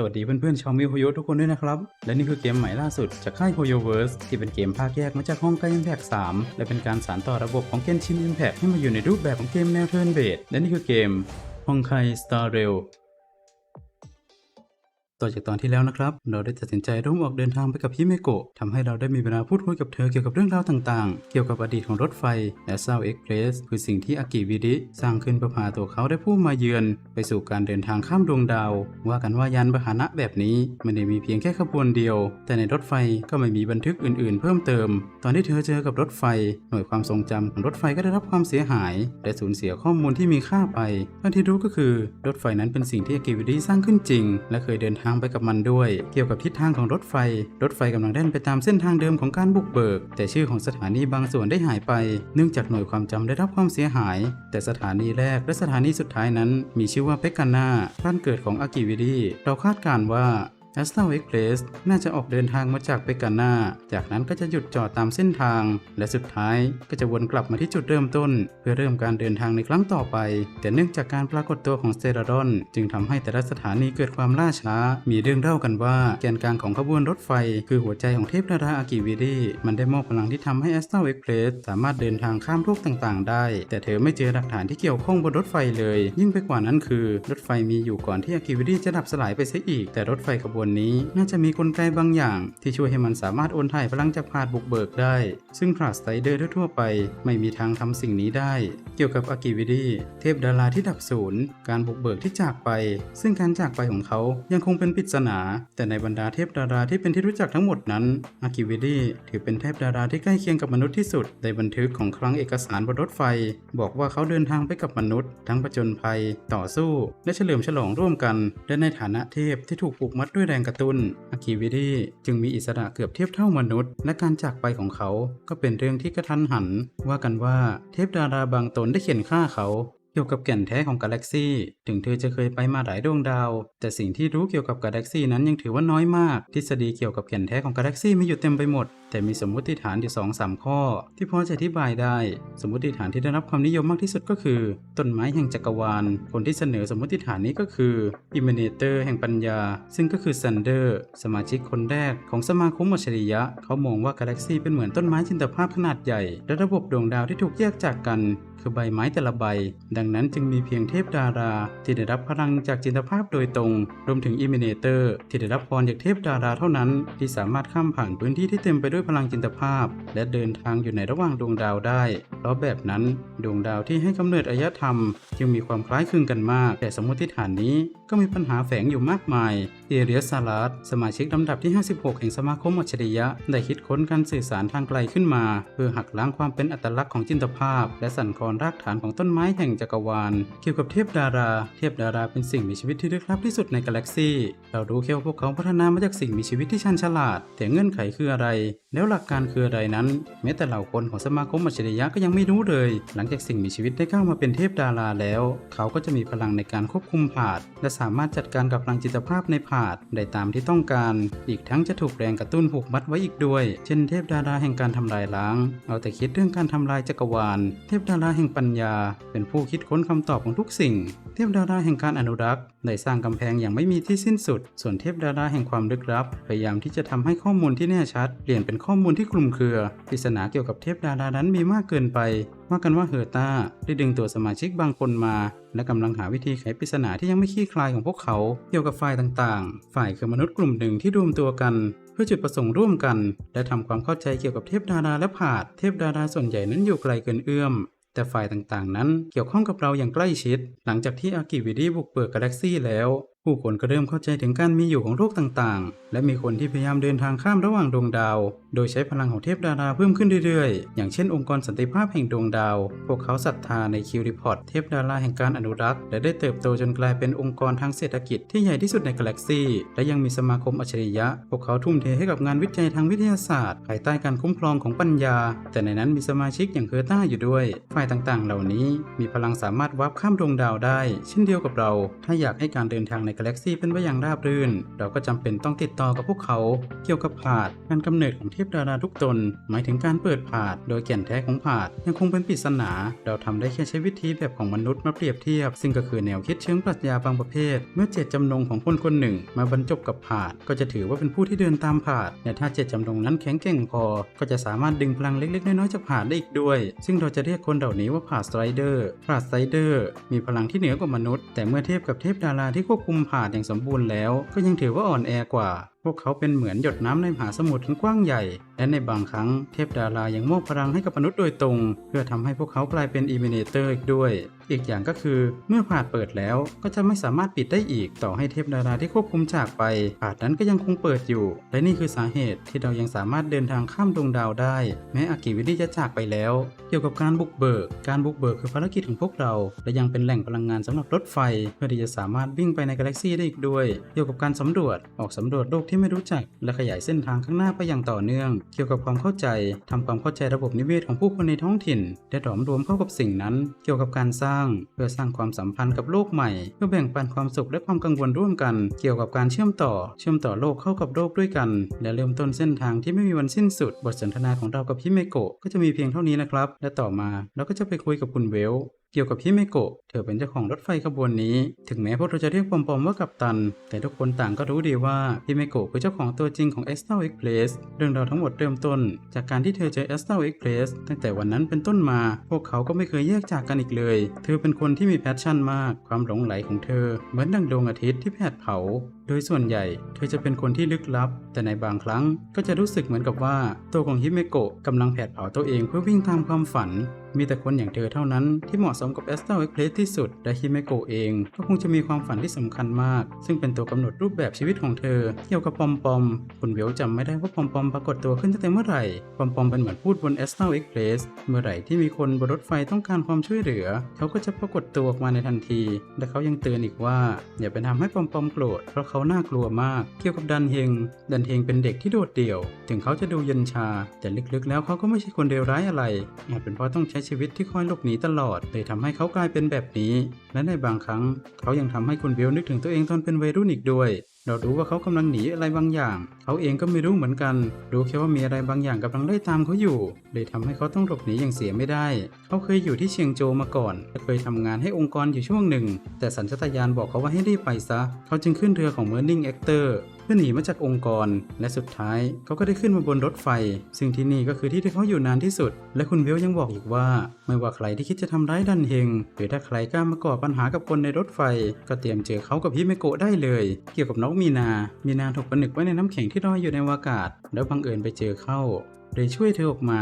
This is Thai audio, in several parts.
สวัสดีเพื่อนๆชาวมิวโฮโยทุกคนด้วยนะครับ และนี่คือเกมใหม่ล่าสุดจากค่ายโฮโยเวิร์สที่เป็นเกมภาคแยกมาจากห้องไก Impact 3และเป็นการสานต่อระบบของเกมชินอิมแพกให้มาอยู่ในรูปแบบของเกมแนวเทิร์นเบดและนี่คือเกมฮองไคสตาร์เรล ต่อจากตอนที่แล้วนะครับ เราได้ตัดสินใจร่วมออกเดินทางไปกับฮิเมโกะทำให้เราได้มีเวลาพูดคุยกับเธอเกี่ยวกับเรื่องราวต่างๆ เกี่ยวกับอดีตของรถไฟและซาวเอ็กเพรสคือสิ่งที่อากิวิดิสร้างขึ้นเพื่อพาตัวเขาได้ผู้มาเยือน ไปสู่การเดินทางข้ามดวงดาว ว่ากันว่ายานพาหนะแบบนี้ไม่ได้มีเพียงแค่ขบวนเดียว แต่ในรถไฟก็ไม่มีบันทึกอื่นๆ เพิ่มเติม ตอนที่เธอเจอกับรถไฟ หน่วยความทรงจำของรถไฟก็ได้รับความเสียหายและสูญเสียข้อมูลที่มีค่าไปเท่าที่รู้ก็คือรถไฟนั้นเป็นสิ่งที่อากิวิดิสร้างขึ้นจริง และเคยเดินทางไปกับมันด้วย เกี่ยวกับทิศทางของรถไฟ รถไฟกำลังเด่นไปตามเส้นทางเดิมของการบุกเบิก แต่ชื่อของสถานีบางส่วนได้หายไป เนื่องจากหน่วยความจำได้รับความเสียหาย แต่สถานีแรกและสถานีสุดท้ายนั้น มีชื่อว่าเปกาน่าบ้านเกิดของอากิวิดีเราคาดการณ์ว่า แอสตาเอ็กเพรสน่าจะออกเดินทางมาจากเปกาน่า จากนั้นก็จะหยุดจอดตามเส้นทาง และสุดท้ายก็จะวนกลับมาที่จุดเริ่มต้น เพื่อเริ่มการเดินทางในครั้งต่อไป แต่เนื่องจากการปรากฏตัวของสเตราดอน จึงทำให้แต่ละสถานีเกิดความล่าช้า มีเรื่องเล่ากันว่าแกนกลางของขบวนรถไฟ คือหัวใจของเทพดาราอากิวิดีมันได้มอบพลังที่ทำให้แอสตาเอ็กเพรสสามารถเดินทางข้ามโลกต่างๆ ได้ แต่เธอไม่เจอหลักฐานที่เกี่ยวข้องบนรถไฟเลย ยิ่งไปกว่านั้นคือรถไฟมีอยู่ก่อนที่อากิวิดีจะดับสลายไปเสียอีก แต่รถไฟขบวนนี้น่าจะมีกลไกบางอย่าง ที่ช่วยให้มันสามารถโอนถ่ายพลังจากพาดบุกเบิกได้ ซึ่งพราสไตเดอร์ทั่วๆไป ไม่มีทางทำสิ่งนี้ได้ เกี่ยวกับอากิวิดีเทพดาราที่ดับศูนย์การบุกเบิกที่จากไป ซึ่งการจากไปของเขายังคงเป็นปริศนา แต่ในบรรดาเทพดาราที่เป็นที่รู้จักทั้งหมดนั้นอากิวิดีถือเป็นเทพดาราที่ใกล้เคียงกับมนุษย์ที่สุด ในบันทึกของคลังเอกสารบนรถไฟ บอกว่าเขาเดินทางไปกับมนุษย์ ทั้งผจญภัย ต่อสู้ และเฉลิมฉลองร่วมกัน และในฐานะเทพที่ถูกผูกมัดด้วยแรงกระตุ้นอากิวิตี้จึงมีอิสระเกือบเทียบเท่ามนุษย์ และการจากไปของเขาก็เป็นเรื่องที่กระทันหัน ว่ากันว่าเทพดาราบางตนได้เขียนฆ่าเขาเกี่ยวกับแก่นแท้ของกาแล็กซี่ ถึงเธอจะเคยไปมาหลายดวงดาว แต่สิ่งที่รู้เกี่ยวกับกาแล็กซี่นั้นยังถือว่าน้อยมาก ทฤษฎีเกี่ยวกับแก่นแท้ของกาแล็กซี่มีอยู่เต็มไปหมด แต่มีสมมติฐานอยู่สองสามข้อ ที่พอจะอธิบายได้ สมมติฐานที่ได้รับความนิยมมากที่สุดก็คือ ต้นไม้แห่งจักรวาล คนที่เสนอสมมติฐานนี้ก็คืออิมเมเนเตอร์แห่งปัญญา ซึ่งก็คือซันเดอร์ สมาชิกคนแรกของสมาคมอัจฉริยะ เขามองว่ากาแล็กซีเป็นเหมือนต้นไม้จินตภาพขนาดใหญ่ และระบบดวงดาวที่ถูกแยกจากกัน คือใบไม้แต่ละใบ ดังนั้นจึงมีเพียงเทพดารา ที่ได้รับพลังจากจินตภาพโดยตรง รวมถึงอิมิเนเตอร์ ที่ได้รับพรจากเทพดาราเท่านั้น ที่สามารถข้ามผ่านพื้นที่ที่เต็มไปด้วยพลังจินตภาพ และเดินทางอยู่ในระหว่างดวงดาวได้ เพราะแบบนั้นดวงดาวที่ให้กำเนิดอารยธรรม จึงมีความคล้ายคลึงกันมาก แต่สมมติฐานนี้ ก็มีปัญหาแฝงอยู่มากมาย เอเรียสซาลัสสมาชิกลำดับที่ 56 แห่งสมาคมอัจฉริยะ ได้คิดค้นการสื่อสารทางไกลขึ้นมา เพื่อหักล้างความเป็นอัตลักษณ์ของจินตภาพ และสั่นคลอนรากฐานของต้นไม้แห่งจักรวาล เกี่ยวกับเทพดารา เทพดาราเป็นสิ่งมีชีวิตที่ลึกลับที่สุดในกาแล็กซี่ เรารู้แค่ว่าพวกเขาพัฒนามาจากสิ่งมีชีวิตที่ชันฉลาด แต่เงื่อนไขคืออะไรแล้วหลักการคืออะไรนั้น แม้แต่เหล่าคนของสมาคมอัจฉริยะก็ยังไม่รู้เลย หลังจากสิ่งมีชีวิตได้เข้ามาเป็นเทพดาราแล้ว เขาก็จะมีพลังในการควบคุมผาด และสามารถจัดการกับพลังจิตภาพในผาดได้ตามที่ต้องการ อีกทั้งจะถูกแรงกระตุ้นผูกมัดไว้อีกด้วย เช่นเทพดาราแห่งการทำลายล้าง เอาแต่คิดเรื่องการทำลายจักรวาล เทพดาราแห่งปัญญา เป็นผู้คิดค้นคำตอบของทุกสิ่ง เทพดาราแห่งการอนุรักษ์ได้สร้างกำแพงอย่างไม่มีที่สิ้นสุด ส่วนเทพดาราแห่งความลึกลับ พยายามที่จะทำให้ข้อมูลที่แน่ชัด เปลี่ยนเป็นข้อมูลที่คลุมเครือ ปริศนาเกี่ยวกับเทพดารานั้นมีมากเกินไปว่ากันว่าเฮอร์ตาได้ดึงตัวสมาชิกบางคนมา และกำลังหาวิธีไขปริศนาที่ยังไม่คลี่คลายของพวกเขา เกี่ยวกับฝ่ายต่างๆ ฝ่ายคือมนุษย์กลุ่มหนึ่งที่รวมตัวกันเพื่อจุดประสงค์ร่วมกัน และทำความเข้าใจเกี่ยวกับเทพดาราและผาด เทพดาราส่วนใหญ่นั้นอยู่ไกลเกินเอื้อม แต่ฝ่ายต่างๆ นั้นเกี่ยวข้องกับเราอย่างใกล้ชิด หลังจากที่อากิวิดีบุกเบิกกาแล็กซี่แล้ว ผู้คนก็เริ่มเข้าใจถึงการมีอยู่ของโรคต่างๆ และมีคนที่พยายามเดินทางข้ามระหว่างดวงดาว โดยใช้พลังของเทพดาราเพิ่มขึ้นเรื่อยๆ อย่างเช่นองค์กรสันติภาพแห่งดวงดาว พวกเขาศรัทธาในคิวริพอร์ตเทพดาราแห่งการอนุรักษ์ และได้เติบโตจนกลายเป็นองค์กรทางเศรษฐกิจที่ใหญ่ที่สุดในกาแล็กซีและยังมีสมาคมอัจฉริยะ พวกเขาทุ่มเทให้กับงานวิจัยทางวิทยาศาสตร์ภายใต้การคุ้มครองของปัญญา แต่ในนั้นมีสมาชิกอย่างเคอร์ต้าอยู่ด้วย ฝ่ายต่างๆ เหล่านี้มีพลังสามารถวับข้ามดวงดาวได้ เช่นเดียวกับเรา ถ้าอยากให้การเดินทางในกาแล็กซีเป็นไปอย่างราบรื่น เราก็จำเป็นต้องติดต่อกับพวกเขา เกี่ยวกับผาดการกำเนิดของเทพดาราทุกตน หมายถึงการเปิดผาดโดยแก่นแท้ของผาดยังคงเป็นปริศนา เราทำได้แค่ใช้วิธีแบบของมนุษย์มาเปรียบเทียบ ซึ่งก็คือแนวคิดเชิงปรัชญาบางประเภท เมื่อเจตจำนงของคนคนหนึ่ง มาบรรจบกับผาดก็จะถือว่าเป็นผู้ที่เดินตามผาดแต่ถ้าเจตจำนงนั้นแข็งแกร่งพอ ก็จะสามารถดึงพลังเล็กๆน้อยๆจากผาดได้อีกด้วย ซึ่งเราจะเรียกคนเหล่านี้ว่าผาดสไลเดอร์ผาดสไลเดอร์มีพลังที่เหนือกว่ามนุษย์ แต่เมื่อเทียบกับเทพดาราที่ควบคุมผาดอย่างสมบูรณ์แล้ว ก็ยังถือว่าอ่อนแอกว่า วกเขาเป็นเหมือนหยดน้ำในมหาสมุทรกว้างใหญ่ และในบางครั้งเทพดารายังมอบพลังให้กับมนุษย์โดยตรง เพื่อทำให้พวกเขากลายเป็นอีเมเนเตอร์อีกด้วย อีกอย่างก็คือเมื่อผาดเปิดแล้วก็จะไม่สามารถปิดได้อีก ต่อให้เทพดาราที่ควบคุมจากไปผาดนั้นก็ยังคงเปิดอยู่ และนี่คือสาเหตุที่เรายังสามารถเดินทางข้ามดวงดาวได้ แม้อากิวิลี่จะจากไปแล้ว เกี่ยวกับการบุกเบิก การบุกเบิกคือภารกิจของพวกเรา และยังเป็นแหล่งพลังงานสำหรับรถไฟ เพื่อที่จะสามารถวิ่งไปในกาแล็กซีได้อีกด้วย เกี่ยวกับการสำรวจออกสำรวจโลกที่ไม่รู้จัก และขยายเส้นทางข้างหน้าไปอย่างต่อเนื่อง เกี่ยวกับความเข้าใจทำความเข้าใจระบบนิเวศของผู้คนในท้องถิ่น และหลอมรวมเข้ากับสิ่งนั้น เกี่ยวกับการสร้าง เพื่อสร้างความสัมพันธ์กับโลกใหม่ เพื่อแบ่งปันความสุขและความกังวลร่วมกัน เกี่ยวกับการเชื่อมต่อ เชื่อมต่อโลกเข้ากับโลกด้วยกัน และเริ่มต้นเส้นทางที่ไม่มีวันสิ้นสุด บทสนทนาของเรากับพี่เมโกะก็จะมีเพียงเท่านี้นะครับ และต่อมาเราก็จะไปคุยกับคุณเวลเกี่ยวกับพี่เมโกะเธอเป็นเจ้าของรถไฟขบวนนี้ ถึงแม้พวกเราจะเรียกปอมๆว่ากัปตัน แต่ทุกคนต่างก็รู้ดีว่าพี่เมโกะคือเจ้าของตัวจริงของ e s t a l Express เรื่องราวทั้งหมดเริ่มต้น จากการที่เธอเจอ e s t a l Express ตั้งแต่วันนั้นเป็นต้นมา พวกเขาก็ไม่เคยแยกจากกันอีกเลย เธอเป็นคนที่มีแพชชั่นมาก ความหลงไหลของเธอ เหมือนดังดวงอาทิตย์ที่แผดเผาโดยส่วนใหญ่เธอจะเป็นคนที่ลึกลับ แต่ในบางครั้งก็จะรู้สึกเหมือนกับว่า ตัวของฮิเมโกะกำลังแผดเผาตัวเองเพื่อวิ่งตามความฝัน มีแต่คนอย่างเธอเท่านั้นที่เหมาะสมกับแอสตาเอ็กเพลสที่สุดและฮิเมโกะเองก็คงจะมีความฝันที่สำคัญมาก ซึ่งเป็นตัวกำหนดรูปแบบชีวิตของเธอ เกี่ยวกับปอมปอมคุณเวลจำไม่ได้ว่าปอมปอมปรากฏตัวขึ้นตั้งแต่เมื่อไหร่ปอมปอมเป็นเหมือนพูดบนแอสตาเอ็กเพลสเมื่อไหร่ที่มีคนบนรถไฟต้องการความช่วยเหลือ เขาก็จะปรากฏตัวออกมาในทันที และเขายังเตือนอีกว่า อย่าไปทำให้ปอมปอมโกรธเพราะเขาน่ากลัวมาก เกี่ยวกับดันเฮงดันเฮงเป็นเด็กที่โดดเดี่ยว ถึงเขาจะดูเย็นชา แต่ลึกๆแล้วเขาก็ไม่ใช่คนเลวร้ายอะไรอาจเป็นเพราะต้องใช้ชีวิตที่คอยหลบหนีตลอดเลยทำให้เขากลายเป็นแบบนี้ และในบางครั้งเขายังทำให้คุณเบลนึกถึงตัวเองตอนเป็นวัยรุ่นอีกด้วย เรารู้ว่าเขากำลังหนีอะไรบางอย่าง เขาเองก็ไม่รู้เหมือนกัน รู้แค่ว่ามีอะไรบางอย่างกำลังไล่ตามเขาอยู่ เลยทำให้เขาต้องหลบหนีอย่างเสียไม่ได้ เขาเคยอยู่ที่เชียงโจวมาก่อน เคยทำงานให้องค์กรอยู่ช่วงหนึ่ง แต่สัญชาตญาณบอกเขาว่าให้รีบไปซะ เขาจึงขึ้นเรือของ Burning Actor เพื่อหนีมาจากองค์กร และสุดท้ายเขาก็ได้ขึ้นมาบนรถไฟ ซึ่งที่นี่ก็คือที่ที่เขาอยู่นานที่สุด และคุณเบลยังบอกอีกว่า ไม่ว่าใครที่คิดจะทำร้ายดันเฮงหรือถ้าใครกล้ามาก่อปัญหากับคนในรถไฟ ก็เตรียมเจอเขากับฮิเมโกะได้เลย เกี่ยวกับน้องมีนา มีนาถูกผนึกไว้ในน้ำแข็งที่ลอยอยู่ในอากาศ แล้วบังเอิญไปเจอเข้าเลยช่วยเธอออกมา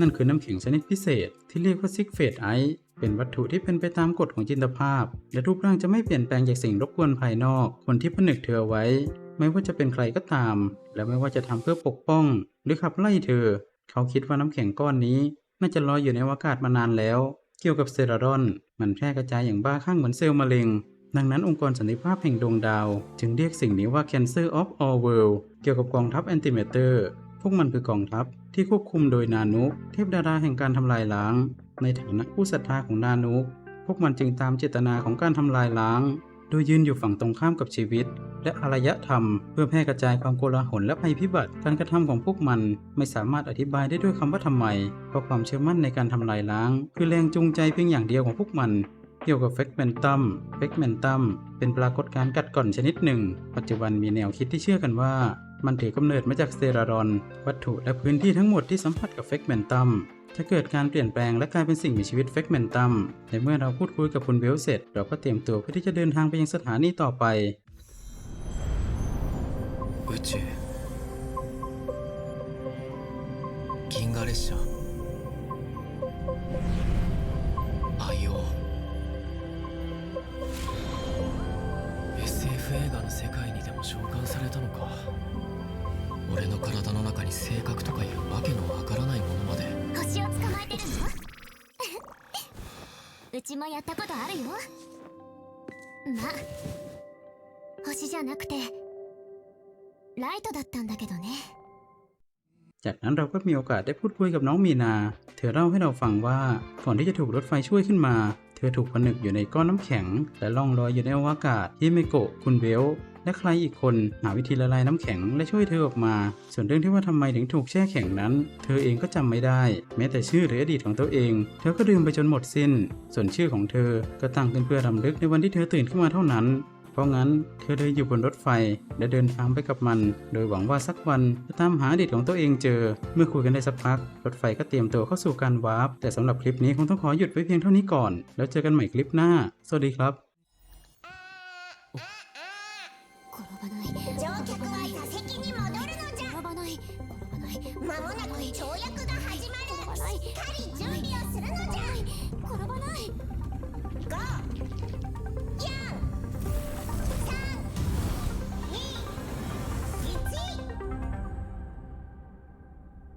นั่นคือน้ำแข็งชนิดพิเศษ ที่เรียกว่าซิกเฟตไอซ์เป็นวัตถุที่เป็นไปตามกฎของจินตภาพ และรูปร่างจะไม่เปลี่ยนแปลงจากสิ่งรบกวนภายนอก คนที่ผนึกเธอไว้ ไม่ว่าจะเป็นใครก็ตาม และไม่ว่าจะทำเพื่อปกป้อง หรือขับไล่เธอ เขาคิดว่าน้ำแข็งก้อนนี้ น่าจะลอยอยู่ในอากาศมานานแล้ว เกี่ยวกับเซรารอน มันแพร่กระจายอย่างบ้าคลั่งเหมือนเซลล์มะเร็ง ดังนั้นองค์กรสันติภาพแห่งดวงดาว จึงเรียกสิ่งนี้ว่า Cancer of All World เกี่ยวกับกองทัพแอนติเมเตอร์ พวกมันคือกองทัพที่ควบคุมโดยนานุกเทพดาราแห่งการทำลายล้าง ในฐานะผู้ศรัทธาของนานุกพวกมันจึงตามเจตนาของการทำลายล้าง โดยยืนอยู่ฝั่งตรงข้ามกับชีวิต และอารยธรรม เพื่อแพร่กระจายความโกลาหลและภัยพิบัติ การกระทำของพวกมันไม่สามารถอธิบายได้ด้วยคำว่าทำไม เพราะความเชื่อมั่นในการทำลายล้าง คือแรงจูงใจเพียงอย่างเดียวของพวกมัน เกี่ยวกับเฟกเมนตัม เฟกเมนตัมเป็นปรากฏการณ์กัดก่อนชนิดหนึ่ง ปัจจุบันมีแนวคิดที่เชื่อกันว่ามันถือกำเนิดมาจากสเตรารอน วัตถุและพื้นที่ทั้งหมดที่สัมผัสกับเฟกเมนตัม จะเกิดการเปลี่ยนแปลงและกลายเป็นสิ่งมีชีวิตเฟกเมนตัมในเมื่อเราพูดคุยกับคุณเวลเสร็จ เราก็เตรียมตัวเพื่อที่จะเดินทางไปยังสถานีต่อไป 宇宙銀河列車 IO SF 映画の世界にでも召喚されたのか俺の体の中に性格とかいうわけのわ を捕まえてるのうちもやったことあるよまあ星じゃなくてライトだったんだけどね จากนั้นเราก็มีโอกาสได้พูดคุยกับน้องมีนา เธอเล่าให้เราฟังว่าก่อนที่จะถูกรถไฟช่วยขึ้นมา เ ธธอถูกผนึกอยู่ในก้อนน้ำแข็ง และล่องลอยอยู่ในอวกาศฮิเมโกะคุณเบลและใครอีกคนหาวิธีละลายน้ำแข็งและช่วยเธอออกมา ส่วนเรื่องที่ว่าทำไมถึงถูกแช่แข็งนั้น เธอเองก็จำไม่ได้ แม้แต่ชื่อหรืออดีตของตัวเอง เธอก็ลืมไปจนหมดสิ้น ส่วนชื่อของเธอก็ตั้งขึ้นเพื่อรำลึกในวันที่เธอตื่นขึ้นมาเท่านั้น เพราะงั้นเธอเดินอยู่บนรถไฟ และเดินทางไปกับมัน โดยหวังว่าสักวันจะตามหาอดีตของตัวเองเจอ เมื่อคุยกันได้สักพัก รถไฟก็เตรียมตัวเข้าสู่การวาร์ปแต่สำหรับคลิปนี้คงต้องขอหยุดไว้เพียงเท่านี้ก่อน แล้วเจอกันใหม่คลิปหน้า สวัสดีครับ 転ばない乗客は座席に戻るのじゃ転ばない転ばない間もなく跳躍が始まるしっかり準備をするのじゃ転ばないゴー